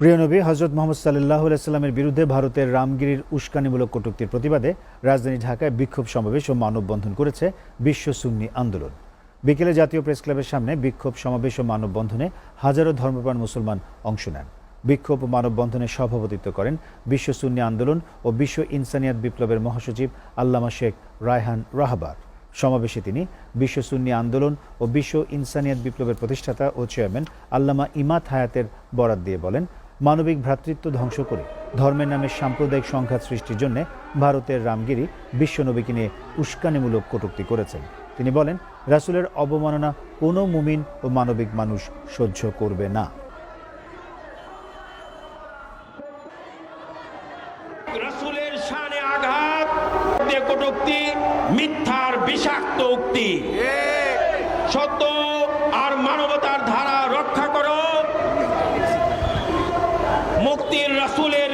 প্রিয় নবী হজরত মোহাম্মদ সাল্লাহ সাল্লামের বিরুদ্ধে ভারতের রামগিরির উস্কানিমূলক কটূক্তির প্রতিবাদে রাজধানী ঢাকায় বিক্ষোভ সমাবেশ ও মানববন্ধন করেছে বিশ্ব সুন্নি আন্দোলন। বিকেলে জাতীয় প্রেস ক্লাবের সামনে বিক্ষোভ সমাবেশ ও মানববন্ধনে হাজারো ধর্মপ্রাণ মুসলমান অংশ নেন। বিক্ষোভ ও মানববন্ধনে সভাপতিত্ব করেন বিশ্ব সুন্নি আন্দোলন ও বিশ্ব ইনসানিয়াত বিপ্লবের মহাসচিব আল্লামা শেখ রায়হান রাহাবার। সমাবেশে তিনি বিশ্ব সুন্নি আন্দোলন ও বিশ্ব ইনসানিয়াত বিপ্লবের প্রতিষ্ঠাতা ও চেয়ারম্যান আল্লামা ইমাত হায়াতের বরাত দিয়ে বলেন মানবিক ভ্রাতৃত্ব ধ্বংস করে ধর্মের নামে সাম্প্রদায়িক সংঘাত সৃষ্টির জন্য ভারতের রামগিরি বিশ্বনবীকে নিয়ে উস্কানিমূলক কটূক্তি করেছেন। তিনি বলেন রাসূলের অবমাননা কোনো মুমিন ও মানবিক মানুষ সহ্য করবে না। রাসূলের শানে আঘাত দিয়ে মিথ্যার বিষাক্ত উক্তি। সত্য মুক্তির রাসূলের